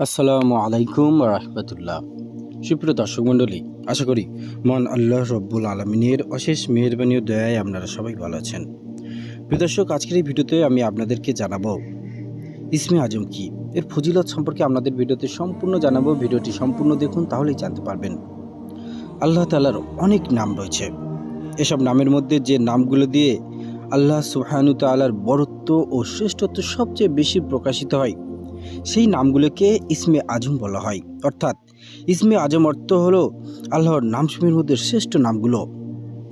আসসালামু আলাইকুম রহমতুল্লাহ। সুপ্রিয় দর্শক মণ্ডলী, আশা করি মন আল্লাহ রব্বুল আলমিনের অশেষ মেহরবানি ও দয়ায় আপনারা সবাই ভালো আছেন। প্রিয় দর্শক, আজকের এই ভিডিওতে আমি আপনাদেরকে জানাব, ইসমে আজম কি? এর ফজিলত সম্পর্কে আপনাদের ভিডিওতে সম্পূর্ণ জানাব। ভিডিওটি সম্পূর্ণ দেখুন, তাহলেই জানতে পারবেন। আল্লাহ তালার অনেক নাম রয়েছে। এসব নামের মধ্যে যে নামগুলো দিয়ে আল্লাহ সুহানু তালার বরত্ব ও শ্রেষ্ঠত্ব সবচেয়ে বেশি প্রকাশিত হয় সেই নামগুলোকে ইসমে আজম বলা হয়। অর্থাৎ ইসমে আজম অর্থ হলো আল্লাহর নামসমূহের মধ্যে শ্রেষ্ঠ নামগুলো।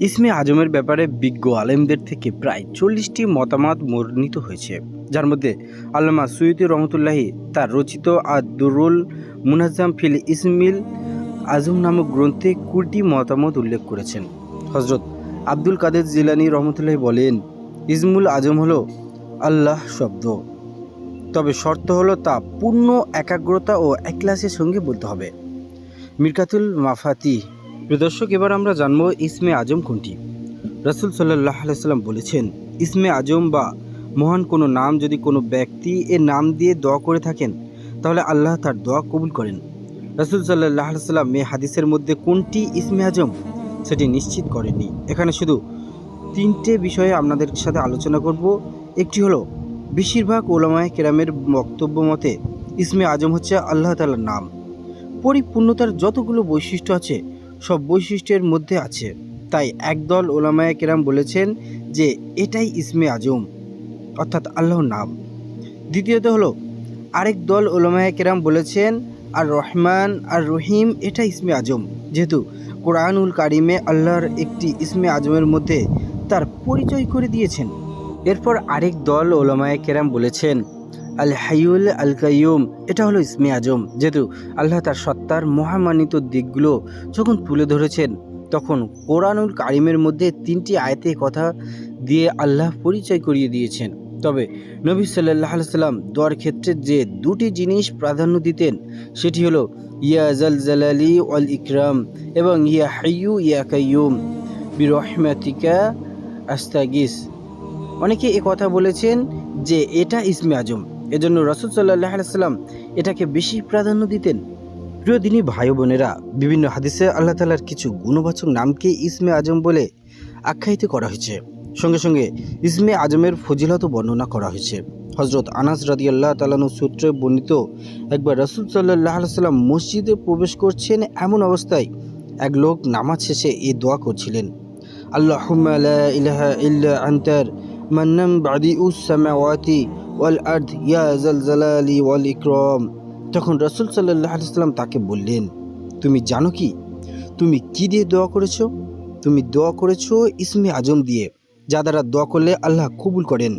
ইসমে আজমের ব্যাপারে বিজ্ঞ আলেমদের থেকে প্রায় চল্লিশটি মতামত বর্ণিত হয়েছে, যার মধ্যে আল্লামা সৈয়দি রহমতুল্লাহি তার রচিত আদুরুল মুনাজ্জাম ফিল ইসমিল আজম নামক গ্রন্থে কুড়িটি মতামত উল্লেখ করেছেন। হজরত আব্দুল কাদের জিলানি রহমতুল্লাহি বলেন, ইসমুল আজম হলো আল্লাহ শব্দ। তবে শর্ত হলো তা পূর্ণ একাগ্রতা ও একলাসের সঙ্গে বলতে হবে। মিরকাতুল মাফাতি। প্রদর্শক এবার আমরা জানব ইসমে আজম কোনটি। রসুল সাল্লাহ আলাইসাল্লাম বলেছেন, ইসমে আজম বা মহান কোনো নাম যদি কোনো ব্যক্তি এ নাম দিয়ে দোয়া করে থাকেন, তাহলে আল্লাহ তার দোয়া কবুল করেন। রসুল সাল্লাহ সাল্লাম মে হাদিসের মধ্যে কোনটি ইসমে আজম? সেটি নিশ্চিত করেননি। এখানে শুধু তিনটে বিষয়ে আপনাদের সাথে আলোচনা করব। একটি হলো বেশিরভাগ ওলামায় কেরামের বক্তব্য মতে, ইসমে আজম হচ্ছে আল্লাহ তালার নাম। পরিপূর্ণতার যতগুলো বৈশিষ্ট্য আছে, সব বৈশিষ্ট্যের মধ্যে আছে। তাই একদল ওলামায় কেরাম বলেছেন যে, এটাই ইসমে আজম, অর্থাৎ আল্লাহর নাম। দ্বিতীয়ত হলো, আরেক দল ওলামায় কেরাম বলেছেন আর রহমান আর রহিম এটা ইসমে আজম। যেহেতু কোরআনুল কারিমে আল্লাহর একটি ইসমে আজমের মধ্যে তার পরিচয় করে দিয়েছেন। এরপর আরেক দল ওলামায় কেরাম বলেছেন আল হাইউল আল কাইয়ুম এটা হলো ইসমে আজম। যেহেতু আল্লাহ তার সত্তার মহামান্বিত দিকগুলো যখন তুলে ধরেছেন, তখন কোরআনুল কারিমের মধ্যে তিনটি আয়তে কথা দিয়ে আল্লাহ পরিচয় করিয়ে দিয়েছেন। তবে নবী সাল্লাহ সাল্লাম দোয়ার ক্ষেত্রে যে দুটি জিনিস প্রাধান্য দিতেন, সেটি হলো, ইয়া জাল জালালি অল ইকরাম এবং, ইয়া হাইয়ু ইয়া কাইয়ুম বিরহমাতিকা আস্তাগিস অনেকে এ কথা বলেছেন যে এটা ইসমে আজম। এজন্য রসুল সাল্লাহ সাল্লাম এটাকে বেশি প্রাধান্য দিতেন। প্রিয় দিনী ভাই বোনেরা, বিভিন্ন হাদিসে আল্লাহ তালার কিছু গুণবাচক নামকে ইসমে আজম বলে আখ্যায়িত করা হয়েছে। সঙ্গে সঙ্গে ইসমে আজমের ফজিলত বর্ণনা করা হয়েছে। হজরত আনাস রাদি আল্লাহ তালানু সূত্রে বর্ণিত, একবার রসুল সাল্লাহ সাল্লাম মসজিদে প্রবেশ করছেন এমন অবস্থায় এক লোক নামাজ শেষে এ দোয়া করছিলেন। আল্লাহ ইলাহা ইল্লা আন্তার মান্নাম বাদি উসামাওয়াতি ওয়াল আর্দ, ইয়া জাল জালালি ওয়াল ইকরম। তখন রসুল সাল্লাহ সাল্লাম তাকে বললেন, তুমি জানো কি? তুমি কি দিয়ে দোয়া করেছ? তুমি দোয়া করেছ ইসমে আজম দিয়ে, যা দ্বারা দোয়া করলে আল্লাহ কবুল করেন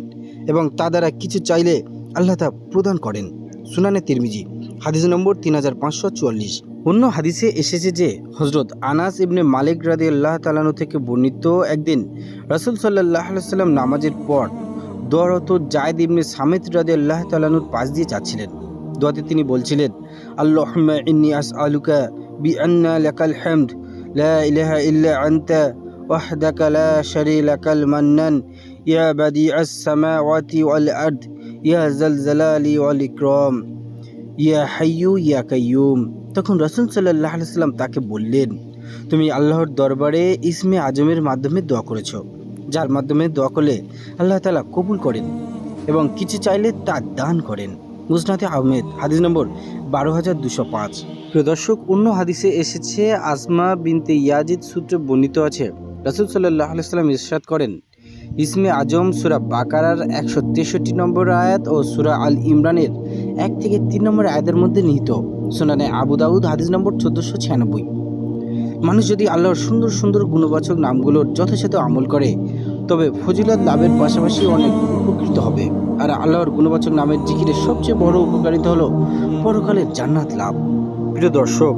এবং তা দ্বারা কিছু চাইলে আল্লাহ তা প্রদান করেন। সুনানে তিরমিজি, হাদিস নম্বর তিন হাজার পাঁচশো চুয়াল্লিশ। অন্য হাদিসে এসেছে যে হজরত আনাস ইবনে মালিক রাদি আল্লাহ তালানু থেকে বর্ণিত একদিন রসুল সাল্লাহ সাল্লাম নামাজের পর দোয়ারত জায়দ ইবনে সামিত রাদি আল্লাহ তালানুর পাশ দিয়ে যাচ্ছিলেন দোয়াতে তিনি বলছিলেন আল্লাহ ইন্নি আস আলুকা বি আন্না লাকাল হামদ লা ইলাহা ইল্লা আনতা وحدك لا شريك المنان يا بديع السماوات والأرض يا ذا الجلال والإكرام ইয়া হাইয়ু ইয়া কাইয়ুম তখন রসুল সাল্লাহ সাল্লাম তাকে বললেন, তুমি আল্লাহর দরবারে ইসমে আজমের মাধ্যমে দোয়া করেছ, যার মাধ্যমে দোয়া করলে আল্লাহ তালা কবুল করেন এবং কিছু চাইলে তা দান করেন। মুসনাতে আহমেদ, হাদিস নম্বর বারো হাজার দুশো পাঁচ। প্রিয় দর্শক, অন্য হাদিসে এসেছে, আসমা বিনতে ইয়াজিদ সূত্রে বর্ণিত আছে, রসুল সাল্লাহ সাল্লাম ইরশাদ করেন, ইসমে আজম সুরা বাকারার একশো তেষট্টি নম্বর আয়াত ও সুরা আল ইমরানের এক থেকে তিন নম্বর আয়াতের মধ্যে নিহিত। সোনানে আবু দাউদ, হাদিস নম্বর চোদ্দোশো ছিয়ানব্বই। মানুষ যদি আল্লাহর সুন্দর সুন্দর গুণবাচক নামগুলোর যথাযথ আমল করে, তবে ফজিলত লাভের পাশাপাশি অনেক উপকৃত হবে। আর আল্লাহর গুণবাচক নামের জিকিরের সবচেয়ে বড় উপকারিতা হলো পরকালের জান্নাত লাভ। প্রিয় দর্শক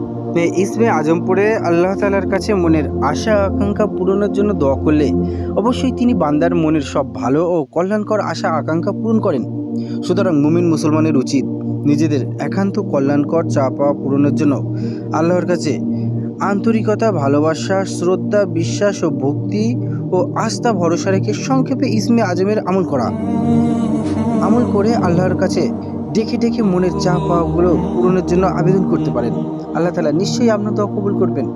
ইসমে আজম পড়ে আল্লাহ তালার কাছে মনের আশা, আকাঙ্ক্ষা পূরণের জন্য দোয়া করলে অবশ্যই তিনি বান্দার মনের সব ভালো ও কল্যাণকর আশা, আকাঙ্ক্ষা পূরণ করেন। সুতরাং মুমিন মুসলমানের উচিত নিজেদের একান্ত কল্যাণকর চা পাওয়া পূরণের জন্য আল্লাহর কাছে আন্তরিকতা, ভালোবাসা, শ্রদ্ধা, বিশ্বাস ও ভক্তি ও আস্থা ভরসা রেখে সংক্ষেপে ইসমে আজমের আমল করা। আমল করে আল্লাহর কাছে ডেকে ডেকে মনের চা পাওয়াগুলো পূরণের জন্য আবেদন করতে পারেন। আল্লাহ তালা নিশ্চয়ই আপনার তো কবুল করবেন।